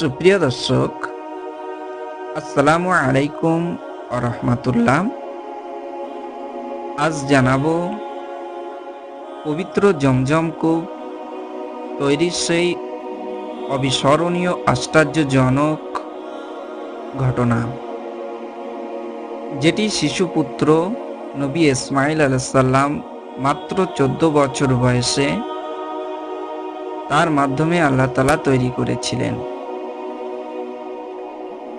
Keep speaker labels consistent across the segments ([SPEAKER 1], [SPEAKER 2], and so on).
[SPEAKER 1] সুপ্রিয় দর্শক, আসসালামু আলাইকুম রহমতুল্লাহ। আজ জানাব পবিত্র জমজম কূপ তৈরির সেই অবিস্মরণীয় আশ্চর্যজনক ঘটনা, যেটি শিশুপুত্র নবী ইসমাইল আলাইসাল্লাম মাত্র চোদ্দ বছর বয়সে তার মাধ্যমে আল্লাহ তালা তৈরি করেছিলেন।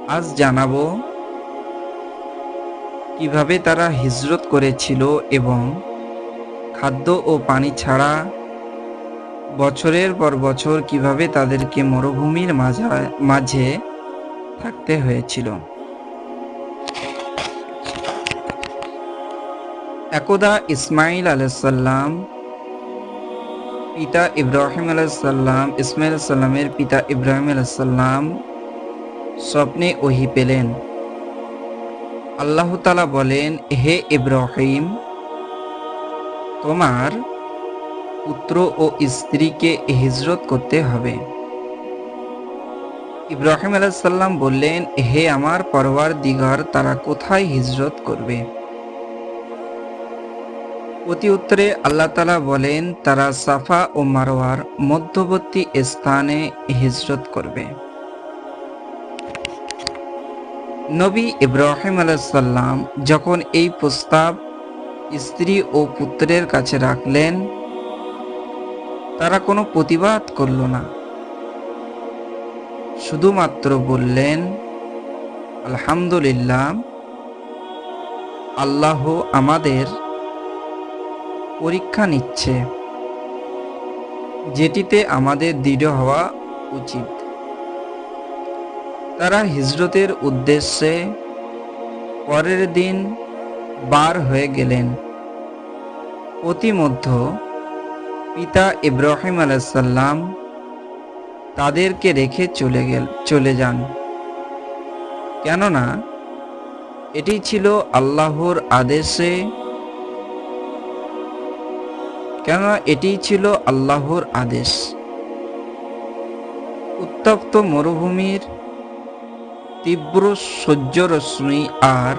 [SPEAKER 1] আজ জানাব কীভাবে তারা হিজরত করেছিল এবং খাদ্য ও পানি ছাড়া বছরের পর বছর কীভাবে তাদেরকে মরুভূমির মাঝা- থাকতে হয়েছিল। একদা ইসমাইল আলাইসাল্লাম পিতা ইব্রাহিম আলাইসাল্লাম, ইসমাইল সাল্লামের পিতা ইব্রাহিম আলাইসাল্লাম স্বপ্নে ওহি পেলেন। আল্লাহ তালা বলেন, হে ইব্রাহিম, তোমার পুত্র ও স্ত্রীকে হিজরত করতে হবে। ইব্রাহিম আলাইসাল্লাম বললেন, হে আমার পরওয়ার দিগার তারা কোথায় হিজরত করবে? অতি উত্তরে আল্লাহ তালা বলেন, তারা সাফা ও মারোয়ার মধ্যবর্তী স্থানে হিজরত করবে। নবী ইব্রাহিম আলাইসাল্লাম যখন এই প্রস্তাব স্ত্রী ও পুত্রের কাছে রাখলেন, তারা কোনো প্রতিবাদ করল না। শুধুমাত্র বললেন, আলহামদুলিল্লাহ, আল্লাহ আমাদের পরীক্ষা নিচ্ছে, যেটিতে আমাদের দৃঢ় হওয়া উচিত। তারা হিজরতের উদ্দেশ্যে পরের দিন বার হয়ে গেলেন। অতিমধ্য পিতা ইব্রাহিম আলাইসাল্লাম তাদেরকে রেখে চলে গেল, চলে যান। কেননা এটি ছিল আল্লাহর আদেশে, কেননা এটি ছিল আল্লাহর আদেশ। উত্তপ্ত মরুভূমির তীব্র সূর্যরশ্মি আর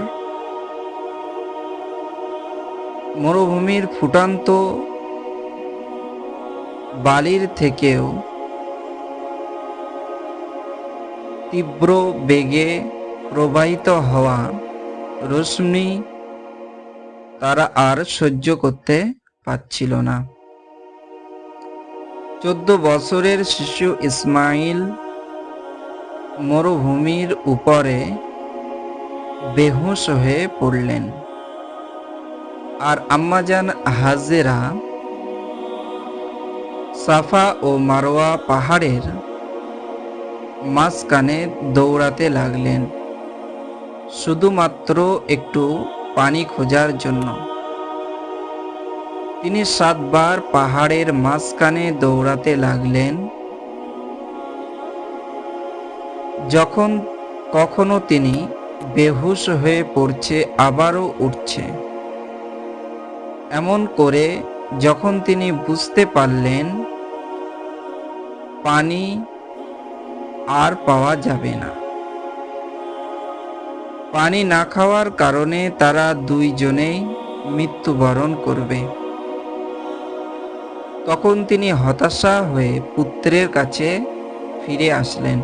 [SPEAKER 1] মরুভূমির ফুটান্ত বালির থেকেও তীব্র বেগে প্রবাহিত হওয়া রশ্মি তারা আর সহ্য করতে পাচ্ছিল না। চোদ্দ বছরের শিশু ইসমাইল মরুভূমির উপরে বেহুশ হয়ে পড়লেন। আর আম্মাজান হাজেরা সাফা ও মারোয়া পাহাড়ের মাঝখানে দৌড়াতে লাগলেন, শুধুমাত্র একটু পানি খোঁজার জন্য। তিনি সাতবার পাহাড়ের মাঝখানে দৌড়াতে লাগলেন। যখন কখনো তিনি বেহুশ হয়ে পড়ছে, আবারও উঠছে। এমন করে যখন তিনি বুঝতে পারলেন, পানি আর পাওয়া যাবে না। পানি না খাওয়ার কারণে তারা দুইজনেই মৃত্যুবরণ করবে। তখন তিনি হতাশা হয়ে পুত্রের কাছে ফিরে আসলেন।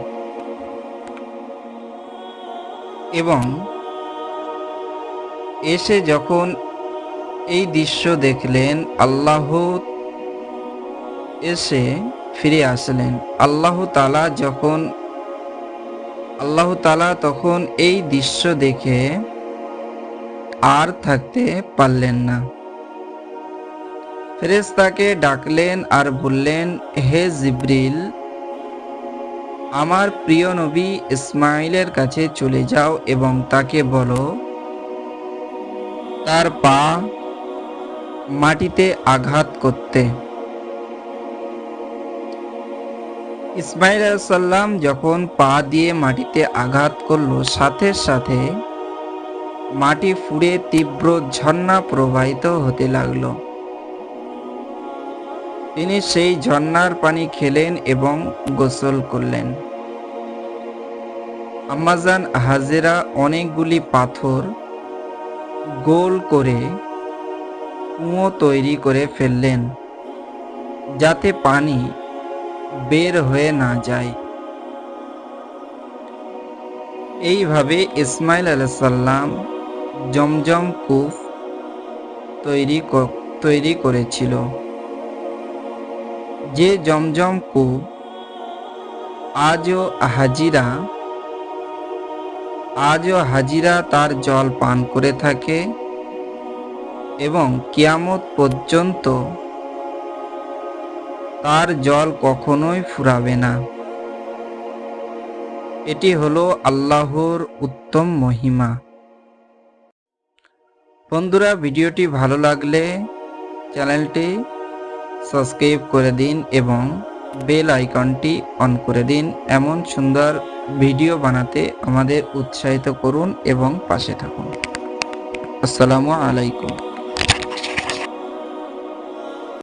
[SPEAKER 1] এবং এসে যখন এই দৃশ্য দেখলেন, আল্লাহ এসে ফিরে আসলেন। আল্লাহ তালা যখন, আল্লাহ তালা তখন এই দৃশ্য দেখে আর থাকতে পারলেন না। ফেরেশতাকে ডাকলেন আর বললেন, হে জিব্রিল আমার প্রিয় নবী ইসমাইলের কাছে চলে যাও এবং তাকে বলো, তার পা মাটিতে আঘাত করতে। ইসমাইল সাল্লাম যখন পা দিয়ে মাটিতে আঘাত করল, সাথে সাথে মাটি ফুড়ে তীব্র ঝর্ণা প্রবাহিত হতে লাগল। তিনি সেই ঝর্ণার পানি খেলেন এবং গোসল করলেন। আম্মাজান হাজেরা অনেকগুলি পাথর গোল করে কুঁয়ো তৈরি করে ফেললেন, যাতে পানি বের হয়ে না যায়। এইভাবে ইসমাইল আলাইসাল্লাম জমজম কূপ তৈরি তৈরি করেছিল। যে জমজম কূপ আজও হাজিরা আজও হাজিরা তার জল পান করে থাকে এবং কিয়ামত পর্যন্ত তার জল কখনোই ফুরাবে না। এটি হলো আল্লাহর উত্তম মহিমা। বন্ধুরা, ভিডিওটি ভালো লাগলে চ্যানেলটি সাবস্ক্রাইব করে দিন এবং বেল আইকনটি অন করে দিন। এমন সুন্দর ভিডিও বানাতে আমাদের উৎসাহিত করুন এবং পাশে থাকুন। আসসালামু আলাইকুম।